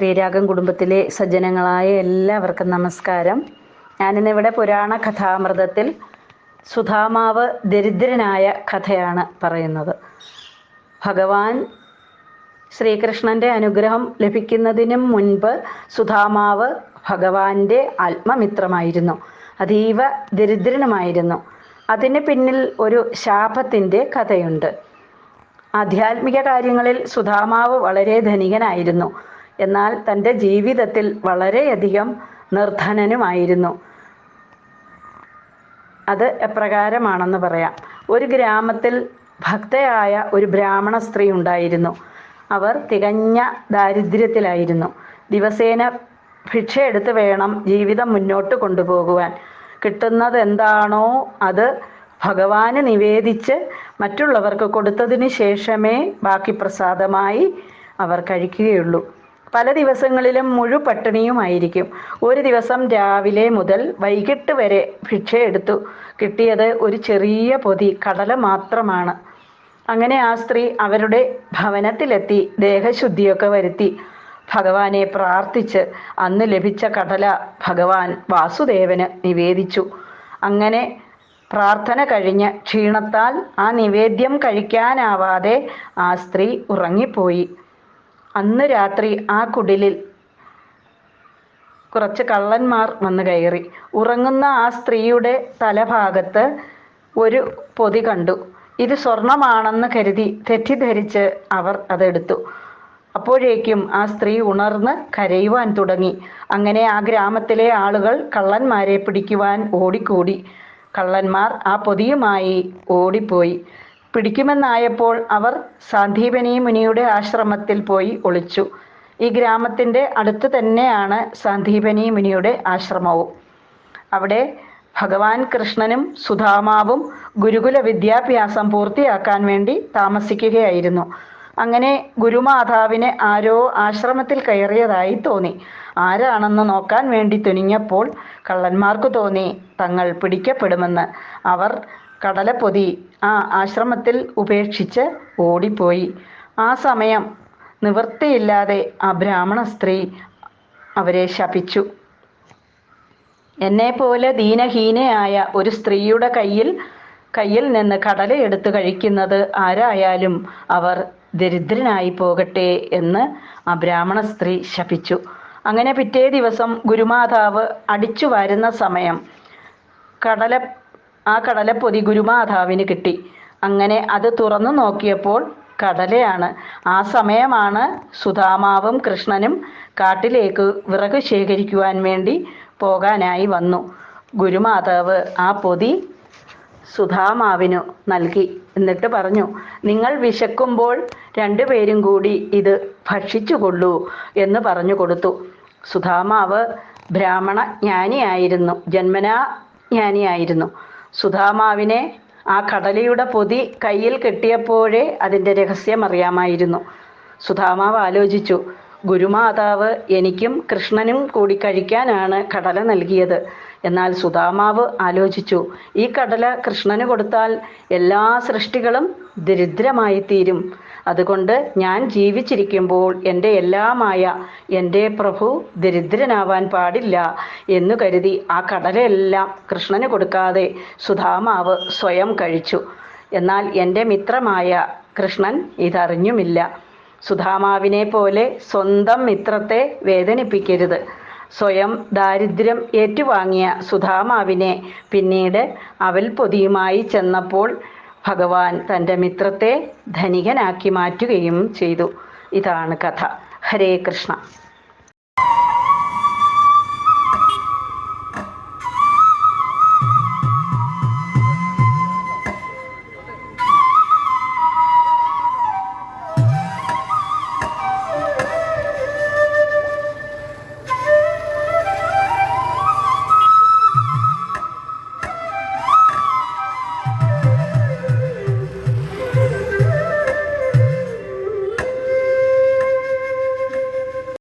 ശ്രീരാഗം കുടുംബത്തിലെ സജ്ജനങ്ങളായ എല്ലാവർക്കും നമസ്കാരം. ഞാനിന്നിവിടെ പുരാണ കഥാമൃതത്തിൽ സുധാമാവ് ദരിദ്രനായ കഥയാണ് പറയുന്നത്. ഭഗവാൻ ശ്രീകൃഷ്ണന്റെ അനുഗ്രഹം ലഭിക്കുന്നതിനും മുൻപ് സുധാമാവ് ഭഗവാന്റെ ആത്മമിത്രമായിരുന്നു. അതീവ ദരിദ്രനുമായിരുന്നു. അതിന് പിന്നിൽ ഒരു ശാപത്തിന്റെ കഥയുണ്ട്. ആധ്യാത്മിക കാര്യങ്ങളിൽ സുധാമാവ് വളരെ ധനികനായിരുന്നു. എന്നാൽ തന്റെ ജീവിതത്തിൽ വളരെയധികം നിർധനനുമായിരുന്നു. അത് എപ്രകാരമാണെന്ന് പറയാം. ഒരു ഗ്രാമത്തിൽ ഭക്തയായ ഒരു ബ്രാഹ്മണ സ്ത്രീ ഉണ്ടായിരുന്നു. അവർ തികഞ്ഞ ദാരിദ്ര്യത്തിലായിരുന്നു. ദിവസേന ഭിക്ഷയെടുത്ത് വേണം ജീവിതം മുന്നോട്ട് കൊണ്ടുപോകുവാൻ. കിട്ടുന്നത് എന്താണോ അത് ഭഗവാന് നിവേദിച്ച് മറ്റുള്ളവർക്ക് കൊടുത്തതിന് ശേഷമേ ബാക്കി പ്രസാദമായി അവർ കഴിക്കുകയുള്ളൂ. പല ദിവസങ്ങളിലും മുഴു പട്ടിണിയുമായിരിക്കും. ഒരു ദിവസം രാവിലെ മുതൽ വൈകിട്ട് വരെ ഭിക്ഷ എടുത്തു കിട്ടിയത് ഒരു ചെറിയ പൊതി കടല മാത്രമാണ്. അങ്ങനെ ആ സ്ത്രീ അവരുടെ ഭവനത്തിലെത്തി ദേഹശുദ്ധിയൊക്കെ വരുത്തി. ഭഗവാനെ പ്രാർത്ഥിച്ച് അന്ന് ലഭിച്ച കടല ഭഗവാൻ വാസുദേവന് നിവേദിച്ചു. അങ്ങനെ പ്രാർത്ഥന കഴിഞ്ഞ് ക്ഷീണത്താൽ ആ നിവേദ്യം കഴിക്കാനാവാതെ ആ സ്ത്രീ ഉറങ്ങിപ്പോയി. അന്ന് രാത്രി ആ കുടിലിൽ കുറച്ച് കള്ളന്മാർ വന്നു കയറി. ഉറങ്ങുന്ന ആ സ്ത്രീയുടെ തലഭാഗത്ത് ഒരു പൊതി കണ്ടു. ഇത് സ്വർണമാണെന്ന് കരുതി തെറ്റിദ്ധരിച്ച് അവർ അതെടുത്തു. അപ്പോഴേക്കും ആ സ്ത്രീ ഉണർന്ന് കരയുവാൻ തുടങ്ങി. അങ്ങനെ ആ ഗ്രാമത്തിലെ ആളുകൾ കള്ളന്മാരെ പിടിക്കുവാൻ ഓടിക്കൂടി. കള്ളന്മാർ ആ പൊതിയുമായി ഓടിപ്പോയി. പിടിക്കുമെന്നായപ്പോൾ അവർ സാന്ദീപനി മുനിയുടെ ആശ്രമത്തിൽ പോയി ഒളിച്ചു. ഈ ഗ്രാമത്തിന്റെ അടുത്ത് തന്നെയാണ് സാന്ദീപനി മുനിയുടെ ആശ്രമവും. അവിടെ ഭഗവാൻ കൃഷ്ണനും സുധാമാവും ഗുരുകുല വിദ്യാഭ്യാസം പൂർത്തിയാക്കാൻ വേണ്ടി താമസിക്കുകയായിരുന്നു. അങ്ങനെ ഗുരുമാതാവിനെ ആരോ ആശ്രമത്തിൽ കയറിയതായി തോന്നി. ആരാണെന്ന് നോക്കാൻ വേണ്ടി തുനിഞ്ഞപ്പോൾ കള്ളന്മാർക്ക് തോന്നി തങ്ങൾ പിടിക്കപ്പെടുമെന്ന്. അവർ കടലപ്പൊതി ആ ആശ്രമത്തിൽ ഉപേക്ഷിച്ച് ഓടിപ്പോയി. ആ സമയം നിവൃത്തിയില്ലാതെ ആ ബ്രാഹ്മണ സ്ത്രീ അവരെ ശപിച്ചു. എന്നെപ്പോലെ ദീനഹീനയായ ഒരു സ്ത്രീയുടെ കയ്യിൽ കയ്യിൽ നിന്ന് കടല എടുത്ത് കഴിക്കുന്നത് ആരായാലും അവർ ദരിദ്രനായി പോകട്ടെ എന്ന് ആ ബ്രാഹ്മണ സ്ത്രീ ശപിച്ചു. അങ്ങനെ പിറ്റേ ദിവസം ഗുരുമാതാവ് അടിച്ചു വരുന്ന സമയം കടല ആ കടലപ്പൊതി ഗുരുമാതാവിന് കിട്ടി. അങ്ങനെ അത് തുറന്നു നോക്കിയപ്പോൾ കടലയാണ്. ആ സമയമാണ് സുധാമാവും കൃഷ്ണനും കാട്ടിലേക്ക് വിറക് ശേഖരിക്കുവാൻ വേണ്ടി പോകാനായി വന്നു. ഗുരുമാതാവ് ആ പൊതി സുധാമാവിനു നൽകി എന്നിട്ട് പറഞ്ഞു നിങ്ങൾ വിശക്കുമ്പോൾ രണ്ടുപേരും കൂടി ഇത് ഭക്ഷിച്ചുകൊള്ളൂ എന്ന് പറഞ്ഞു കൊടുത്തു. സുധാമാവ് ബ്രാഹ്മണ ജ്ഞാനിയായിരുന്നു ജന്മനാ ജ്ഞാനിയായിരുന്നു. സുധാമാവിനെ ആ കടലയുടെ പൊതി കയ്യിൽ കെട്ടിയപ്പോഴേ അതിന്റെ രഹസ്യം അറിയാമായിരുന്നു. സുധാമാവ് ആലോചിച്ചു ഗുരുമാതാവ് എനിക്കും കൃഷ്ണനും കൂടി കഴിക്കാനാണ് കടല നൽകിയത്. എന്നാൽ സുധാമാവ് ആലോചിച്ചു ഈ കടല കൃഷ്ണന് കൊടുത്താൽ എല്ലാ സൃഷ്ടികളും ദരിദ്രമായി തീരും അതുകൊണ്ട് ഞാൻ ജീവിച്ചിരിക്കുമ്പോൾ എന്റെ എല്ലാമായ എന്റെ പ്രഭു ദരിദ്രനാവാൻ പാടില്ല എന്നു കരുതി ആ കടലയെല്ലാം കൃഷ്ണന് കൊടുക്കാതെ സുധാമാവ് സ്വയം കഴിച്ചു. എന്നാൽ എന്റെ മിത്രമായ കൃഷ്ണൻ ഇതറിഞ്ഞുമില്ല. സുധാമാവിനെ പോലെ സ്വന്തം മിത്രത്തെ വേദനിപ്പിക്കരുത്. സ്വയം ദാരിദ്ര്യം ഏറ്റുവാങ്ങിയ സുധാമാവിനെ പിന്നീട് അവൽ പൊതിയുമായി ചെന്നപ്പോൾ ഭഗവാൻ തന്റെ മിത്രത്തെ ധനികനാക്കി മാറ്റുകയും ചെയ്തു. ഇതാണ് കഥ. ഹരേ കൃഷ്ണ.